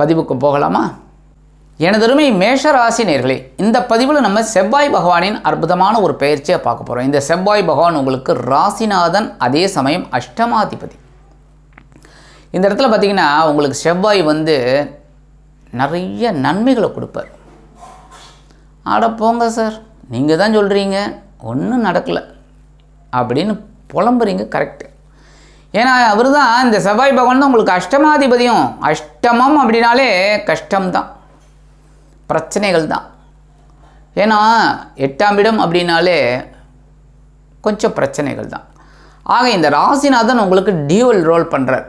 பதிவுக்கு போகலாமா? எனதருமை மேஷ நேர்களே இந்த பதிவில் நம்ம செவ்வாய் பகவானின் அற்புதமான ஒரு பயிற்சியை பார்க்க போகிறோம் இந்த செவ்வாய் பகவான் உங்களுக்கு ராசிநாதன் அதே சமயம் அஷ்டமாதிபதி. இந்த இடத்துல பார்த்தீங்கன்னா உங்களுக்கு செவ்வாய் வந்து நிறைய நன்மைகளை கொடுப்பார். ஆட போங்க சார் நீங்கள் தான் சொல்கிறீங்க ஒன்றும் நடக்கலை அப்படின்னு புலம்புறீங்க கரெக்டு ஏன்னா அவர் தான் இந்த செவ்வாய் பகவான் தான் உங்களுக்கு அஷ்டமாதிபதியும். அஷ்டமம் அப்படின்னாலே கஷ்டம்தான். பிரச்சனைகள் தான் ஏன்னா எட்டாம் இடம் அப்படின்னாலே கொஞ்சம் பிரச்சனைகள் தான் ஆக இந்த ராசிநாதன் உங்களுக்கு டியூவல் ரோல் பண்ணுறார்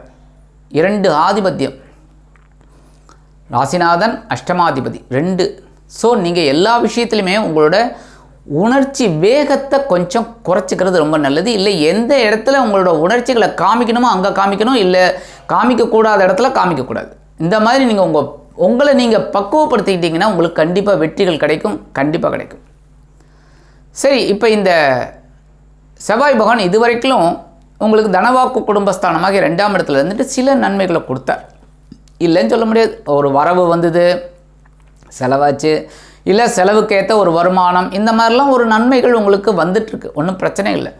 இரண்டு ஆதிபத்தியம். ராசிநாதன் அஷ்டமாதிபதி ரெண்டு. ஸோ நீங்கள் எல்லா விஷயத்துலையுமே உங்களோட உணர்ச்சி வேகத்தை கொஞ்சம் குறைச்சிக்கிறது ரொம்ப நல்லது. இல்லை எந்த இடத்துல உங்களோட உணர்ச்சிகளை காமிக்கணுமோ அங்கே காமிக்கணும் இல்லை காமிக்கக்கூடாத இடத்துல காமிக்கக்கூடாது. இந்த மாதிரி நீங்கள் உங்கள் உங்களை நீங்கள் பக்குவப்படுத்திக்கிட்டிங்கன்னா உங்களுக்கு கண்டிப்பாக வெற்றிகள் கிடைக்கும் கண்டிப்பாக கிடைக்கும். சரி இப்போ இந்த செவ்வாய் பகவான் இதுவரைக்கும் உங்களுக்கு தனவாக்கு குடும்பஸ்தானமாக ரெண்டாம் இடத்துல இருந்துட்டு சில நன்மைகளை கொடுத்தார். இல்லைன்னு சொல்ல முடியாது. ஒரு வரவு வந்தது செலவாச்சு. இல்லை செலவுக்கு ஏற்ற ஒரு வருமானம் இந்த மாதிரிலாம் ஒரு நன்மைகள் உங்களுக்கு வந்துட்டுருக்கு. ஒன்றும் பிரச்சனை இல்லை.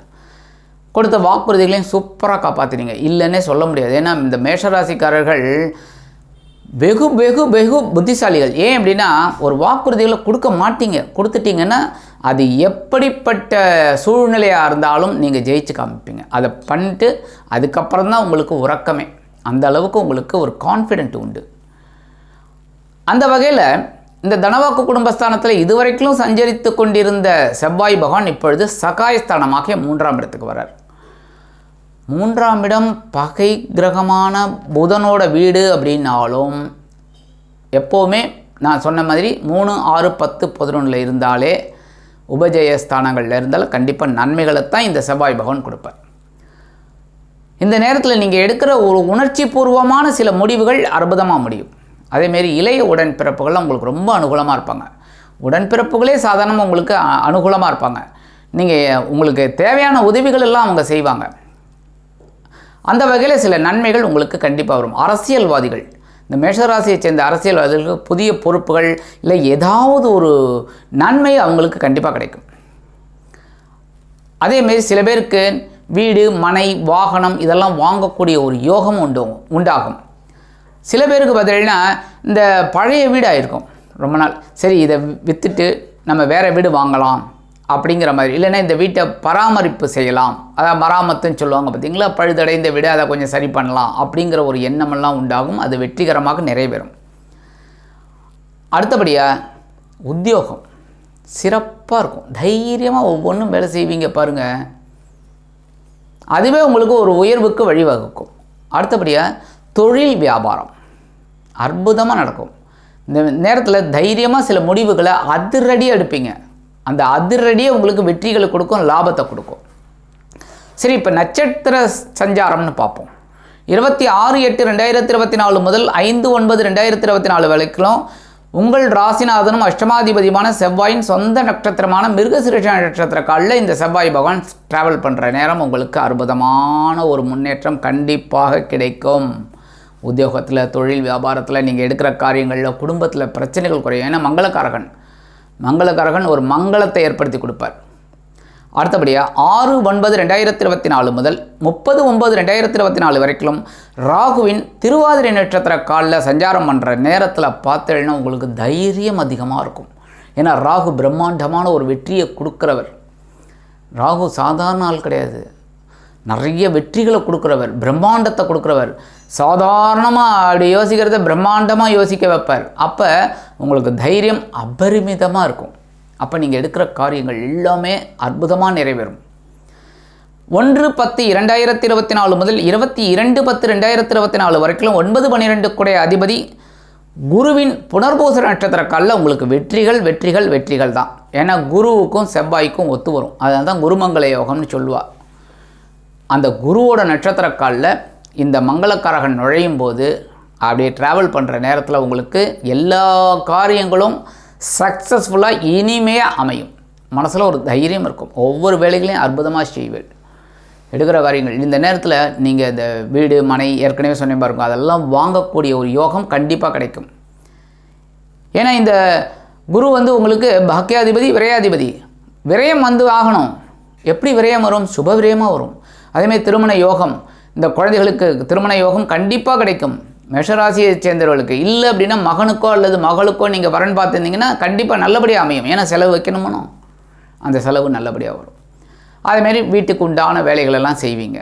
கொடுத்த வாக்குறுதிகளையும் சூப்பராக காப்பாற்றினீங்க இல்லைன்னே சொல்ல முடியாது. ஏன்னா இந்த மேஷராசிக்காரர்கள் வெகு வெகு வெகு புத்திசாலிகள். ஏன் அப்படின்னா ஒரு வாக்குறுதிகளை கொடுக்க மாட்டீங்க. கொடுத்துட்டீங்கன்னா அது எப்படிப்பட்ட சூழ்நிலையாக இருந்தாலும் நீங்கள் ஜெயிச்சு காமிப்பீங்க. அதை பண்ணிட்டு அதுக்கப்புறம் தான் உங்களுக்கு உறக்கமே. அந்த அளவுக்கு உங்களுக்கு ஒரு கான்ஃபிடென்ட் உண்டு. அந்த வகையில் இந்த தனவாக்கு குடும்பஸ்தானத்தில் இதுவரைக்கும் சஞ்சரித்து கொண்டிருந்த செவ்வாய் பகவான் இப்பொழுது சகாயஸ்தானமாக மூன்றாம் இடத்துக்கு வர்றார். மூன்றாம் இடம் பகை கிரகமான புதனோட வீடு அப்படின்னாலும் எப்போவுமே நான் சொன்ன மாதிரி மூணு ஆறு பத்து பதினொன்றில் இருந்தாலே உபஜயஸ்தானங்களில் இருந்தால் கண்டிப்பாக நன்மைகளை தான் இந்த செவ்வாய் பகவான் கொடுப்பார். இந்த நேரத்தில் நீங்கள் எடுக்கிற ஒரு உணர்ச்சி பூர்வமான சில முடிவுகள் அற்புதமாக முடியும். அதேமாரி இளைய உடன்பிறப்புகள்லாம் உங்களுக்கு ரொம்ப அனுகூலமாக இருப்பாங்க. உடன்பிறப்புகளே சாதாரணமாக உங்களுக்கு அனுகூலமாக இருப்பாங்க. நீங்கள் உங்களுக்கு தேவையான உதவிகள் எல்லாம் அவங்க செய்வாங்க. அந்த வகையில் சில நன்மைகள் உங்களுக்கு கண்டிப்பாக வரும். அரசியல்வாதிகள் இந்த மேஷராசியை சேர்ந்த அரசியல்வாதிகளுக்கு புதிய பொறுப்புகள் இல்லை ஏதாவது ஒரு நன்மை அவங்களுக்கு கண்டிப்பாக கிடைக்கும். அதேமாரி சில பேருக்கு வீடு மனை வாகனம் இதெல்லாம் வாங்கக்கூடிய ஒரு யோகம் உண்டு உண்டாகும். சில பேருக்கு பார்த்தீங்கன்னா இந்த பழைய வீடாக இருக்கும் ரொம்ப நாள். சரி இதை விற்றுட்டு நம்ம வேறு வீடு வாங்கலாம் அப்படிங்கிற மாதிரி. இல்லைன்னா இந்த வீட்டை பராமரிப்பு செய்யலாம். அதான் மராமத்துன்னு சொல்லுவாங்க பார்த்தீங்களா? பழுதடைந்த வீடு அதை கொஞ்சம் சரி பண்ணலாம் அப்படிங்கிற ஒரு எண்ணமெல்லாம் உண்டாகும். அது வெற்றிகரமாக நிறைவேறும். அடுத்தபடியாக உத்தியோகம். சிறப்பாக இருக்கும். தைரியமாக ஒவ்வொன்றும் வேலை செய்வீங்க பாருங்கள் அதுவே உங்களுக்கு ஒரு உயர்வுக்கு வழிவகுக்கும். அடுத்தபடியாக தொழில் வியாபாரம். அற்புதமாக நடக்கும். இந்த நேரத்தில் தைரியமாக சில முடிவுகளை அதிரடியாக எடுப்பீங்க. அந்த அதிரடியே உங்களுக்கு வெற்றிகளை கொடுக்கும் லாபத்தை கொடுக்கும். சரி இப்போ நட்சத்திர சஞ்சாரம்னு பார்ப்போம். இருபத்தி ஆறு எட்டு ரெண்டாயிரத்தி இருபத்தி நாலு முதல் ஐந்து ஒன்பது ரெண்டாயிரத்தி இருபத்தி நாலு வரைக்கும் உங்கள் ராசிநாதனும் அஷ்டமாதிபதியுமான செவ்வாயின் சொந்த நட்சத்திரமான மிருகசிருஷ நட்சத்திர காலில் இந்த செவ்வாய் பகவான் ட்ராவல் பண்ணுற நேரம் உங்களுக்கு அற்புதமான ஒரு முன்னேற்றம் கண்டிப்பாக கிடைக்கும். உத்தியோகத்தில் தொழில் வியாபாரத்தில் நீங்கள் எடுக்கிற காரியங்களில் குடும்பத்தில் பிரச்சனைகள் குறையும். ஏன்னா மங்களக்காரகன். மங்களக்காரகன் ஒரு மங்களத்தை ஏற்படுத்தி கொடுப்பார். அடுத்தபடியாக ஆறு ஒன்பது ரெண்டாயிரத்தி இருபத்தி நாலு முதல் முப்பது ஒன்பது ரெண்டாயிரத்தி இருபத்தி நாலு வரைக்கும் ராகுவின் திருவாதிரை நட்சத்திர காலில் சஞ்சாரம் பண்ணுற நேரத்தில் பார்த்தேன்னா உங்களுக்கு தைரியம் அதிகமாக இருக்கும். ஏன்னா ராகு பிரம்மாண்டமான ஒரு வெற்றியை கொடுக்குறவர். ராகு சாதாரண ஆள் கிடையாது. நிறைய வெற்றிகளை கொடுக்குறவர் பிரம்மாண்டத்தை கொடுக்குறவர். சாதாரணமாக அப்படி யோசிக்கிறத பிரம்மாண்டமாக யோசிக்க வைப்பார். அப்போ உங்களுக்கு தைரியம் அபரிமிதமாக இருக்கும். அப்போ நீங்கள் எடுக்கிற காரியங்கள் எல்லாமே அற்புதமாக நிறைவேறும். ஒன்று பத்து இரண்டாயிரத்தி இருபத்தி நாலு முதல் இருபத்தி இரண்டு பத்து ரெண்டாயிரத்தி இருபத்தி நாலு வரைக்கும் ஒன்பது பன்னிரெண்டு குடைய அதிபதி குருவின் புனர்பூச நட்சத்திர காலில் உங்களுக்கு வெற்றிகள் வெற்றிகள் வெற்றிகள் தான். ஏன்னா குருவுக்கும் செவ்வாய்க்கும் ஒத்து வரும். அதனால தான் குருமங்கள யோகம்னு சொல்லுவாள் அந்த குருவோட நட்சத்திர காலில் இந்த மங்களக்காரகன் நுழையும் போது அப்படியே ட்ராவல் பண்ணுற நேரத்தில் உங்களுக்கு எல்லா காரியங்களும் சக்ஸஸ்ஃபுல்லாக இனிமையாக அமையும். மனசில் ஒரு தைரியம் இருக்கும். ஒவ்வொரு வேலைகளையும் அற்புதமாக செய்வேன். எடுக்கிற காரியங்கள். இந்த நேரத்தில் நீங்கள் இந்த வீடு மனை ஏற்கனவே சொன்ன பாருங்க அதெல்லாம் வாங்கக்கூடிய ஒரு யோகம் கண்டிப்பாக கிடைக்கும். ஏன்னா இந்த குரு வந்து உங்களுக்கு பாக்கியாதிபதி விரையாதிபதி. விரயம் வந்து ஆகணும். எப்படி விரயம் வரும்? சுப விரயமாக வரும். அதேமாதிரி திருமண யோகம் இந்த குழந்தைகளுக்கு திருமண யோகம் கண்டிப்பாக கிடைக்கும். மேஷராசியை சேர்ந்தவர்களுக்கு. இல்லை அப்படின்னா மகனுக்கோ அல்லது மகளுக்கோ நீங்கள் வரன் பார்த்துருந்தீங்கன்னா கண்டிப்பாக நல்லபடியாக அமையும். ஏன்னா செலவு வைக்கணுமோ அந்த செலவு நல்லபடியாக வரும். அதேமாரி வீட்டுக்கு உண்டான வேலைகளெல்லாம் செய்வீங்க.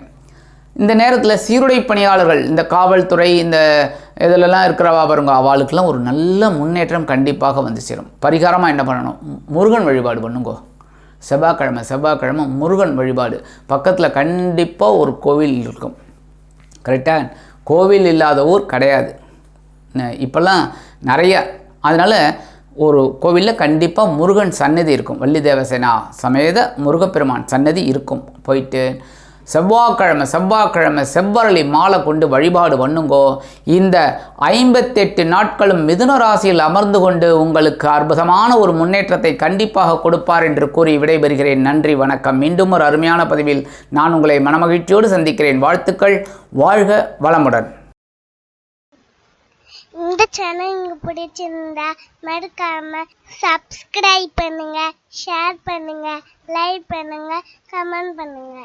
இந்த நேரத்தில் சீருடை பணியாளர்கள் இந்த காவல்துறை இந்த இதிலெல்லாம் இருக்கிறவா பாருங்க அவளுக்கெல்லாம் ஒரு நல்ல முன்னேற்றம் கண்டிப்பாக வந்து சேரும். பரிகாரமாக என்ன பண்ணணும்? முருகன் வழிபாடு பண்ணுங்கோ. செவ்வாய்க்கிழமை செவ்வாய்க்கிழமை முருகன் வழிபாடு. பக்கத்தில் கண்டிப்பாக ஒரு கோவில் இருக்கும். கரெக்டாக கோவில் இல்லாத ஊர் கிடையாது. இப்போல்லாம் நிறைய. அதனால் ஒரு கோவிலில் கண்டிப்பாக முருகன் சன்னதி இருக்கும். வள்ளி தேவசேனா சமேத முருகப்பெருமான் சன்னதி இருக்கும். போயிட்டு செவ்வாய்க்கிழமை செவ்வாய்க்கிழமை செவ்வரளி மாலை கொண்டு வழிபாடு பண்ணுங்கோ. இந்த ஐம்பத்தெட்டு நாட்களும் மிதுன ராசியில் அமர்ந்து கொண்டு உங்களுக்கு அற்புதமான ஒரு முன்னேற்றத்தை கண்டிப்பாக கொடுப்பார் என்று கூறி விடைபெறுகிறேன். நன்றி வணக்கம். மீண்டும் ஒரு அருமையான பதிவில் நான் உங்களை மனமகிழ்ச்சியோடு சந்திக்கிறேன். வாழ்த்துக்கள் வாழ்க வளமுடன். இந்த சேனல் உங்களுக்கு பிடிச்சிருந்தா மறக்காம சப்ஸ்கிரைப் பண்ணுங்க ஷேர் பண்ணுங்க லைக் பண்ணுங்க கமெண்ட் பண்ணுங்க.